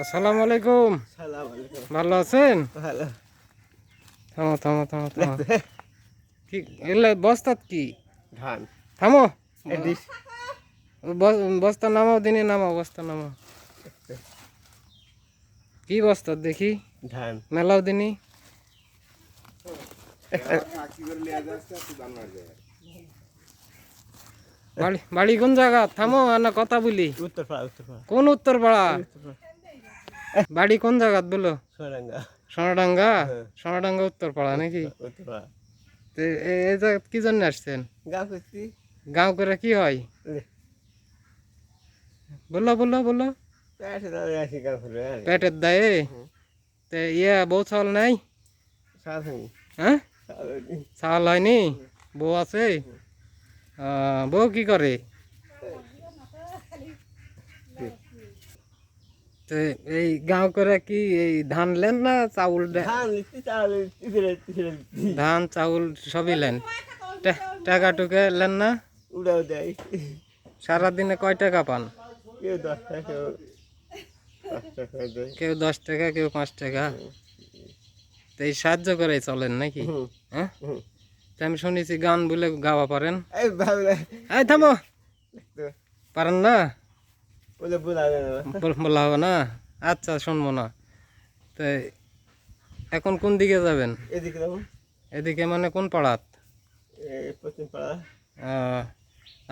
আসসালামু আলাইকুম। ভালো আছেন? ভালো। থামো থামো থামো থামো। কি এলে বস্তাত কি? ধান। থামো। বস্তা নামাও দিনে নামাও বস্তা নামাও। কি বস্তা দেখি? ধান। মেলাও দিনই বাড়ি কোন জায়গা? থামো না কথা বলি। কোন উত্তর পাড়া? বাড়ি কোন জায়গাত বলো? সোনাডাঙ্গা। হ্যাঁ। সোনাডাঙ্গা উত্তর পাড়া নাকি? এই কি জন্য আসছেন? গাঁও করে কি হয়? বলো বলো বলো। পেটে দাঁড়িয়ে আছি গাঁ করে পেটের দায়ে? তে ইয়া বউ চাল নাই? হ্যাঁ? চাল হয়নি। বউ আছে? বউ কি করে? তো এই গাঁও করে কি এই ধান লেন না চাউল ধান চাউল সবই লেন। টাকা টুকে লেন না? উড়াও দেয়। সারাদিনে কয় টাকা পান? কেউ দশ টাকা কেউ পাঁচ টাকা কেউ দশ টাকা কেউ পাঁচ টাকা। তো এই সাহায্য করে চলেন নাকি? হ্যাঁ? আমি শুনেছি গান বলে গাওয়া পারেন। এই থামো। পারেন না? বলে হবে না? আচ্ছা শুনব না। তো এখন কোন দিকে যাবেন? এদিকে মানে কোন পাড়াত?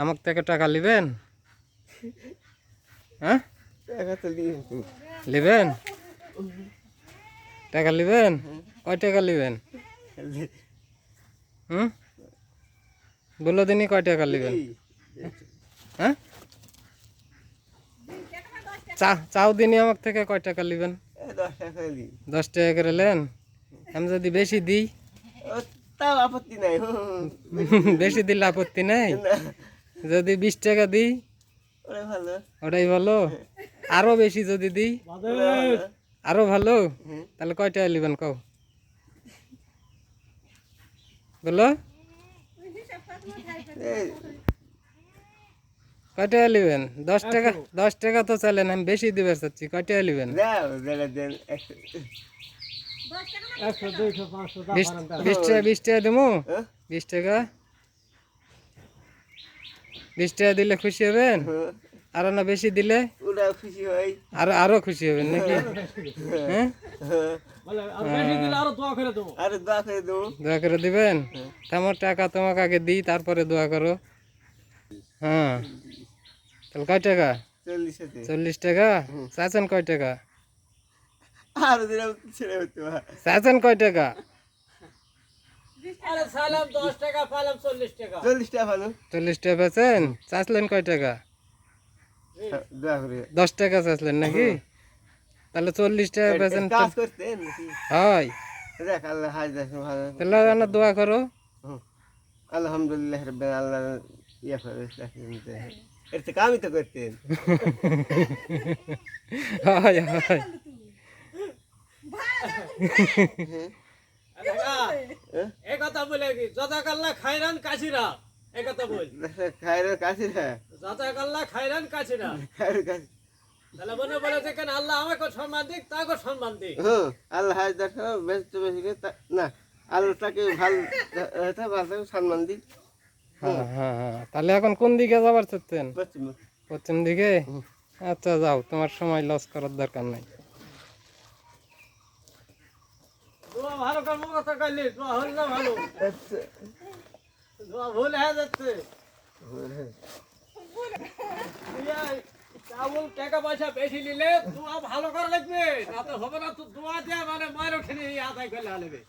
আমার থেকে টাকা লিবেন? হ্যাঁ? লিবেন? টাকা লিবেন? কয় টাকা লিবেন? হুম? বলো দিনই কয় টাকা লিবেন? হ্যাঁ? চা চাও দিনই আমার থেকে কয় টাকা লিবেন? দশ টাকা করে লেন? আমি যদি বেশি দিই? তাও আপত্তি নাই। বেশি দিলে আপত্তি নেই? যদি বিশ টাকা দিই? ভালো। ওটাই ভালো? আরও বেশি যদি দিই। আরও ভালো? তাহলে কয় টাকা লিবেন কও? বলো। এই, কয় টাকা লিবেন? দশ টাকা দশ টাকা তো চলেন আমি বেশি দিবে চাচ্ছি কয় টাকা লিবেন? দাও, বেলা দেন, একশো। বিশ টাকা বিশ টাকা দেবো? হ্যাঁ? বিশ টাকা? বিশ টাকা দিলে খুশি হবেন? হ্যাঁ, আর না বেশি দিলে? হয়। আরও আরও খুশি হবেন নাকি? হ্যাঁ? হ্যাঁ, দোয়া করে দেবো। দিবেন? তোমার টাকা তোমাকে আগে দিই তারপরে দোয়া করো। হ্যাঁ। তাহলে কয় টাকা? চল্লিশ টাকা? চাচ্ছেন কয় টাকা? চাচ্ছেন কয় টাকা? চল্লিশ টাকা। চল্লিশ টাকা পেয়েছেন চাচ্লেন কয় টাকা? হ্যাঁ, দোয়া করে। দশ টাকা চাচ্লেন নাকি? তাহলে চল্লিশ টাকা করতেন হয়। দেখ আল্লাহ হাজ দেখ তাহলে না দোয়া করো। হুম। আলহামদুলিল্লাহ আল্লাহ ইয়া করে এর থেকে আমি তো করতেন হয় হয়। এ? কথা বলে কি? যথাকাল্লা খাইরান কাছিরা এ কথা বল। খায়ের কাছে না যথাকাল্লা খাইরান কাছিরা খায়ের কাছে আল্লাহ আমাকে সম্মান দিক তাকে সম্মান দিক। আল্লাহ দেখো বেশ বেশি না আল্লাহটাকে ভালো সম্মান দিই হ্যাঁ হ্যাঁ হ্যাঁ। তাহলে এখন কোন দিকে যাবার চাচ্ছেন? পশ্চিম দিকে। আচ্ছা যাও তোমার সময় লস করার দরকার নাই। ভালো কর্ম কথা না ভালো। ভুল হয়ে যাচ্ছে। চাউল টাকা পয়সা বেশি নিলে দোয়া ভালো করা লাগবে। না তো হবে না তো দোয়া দেওয়া মানে মায়ের ওঠে আদায় করলে হালবে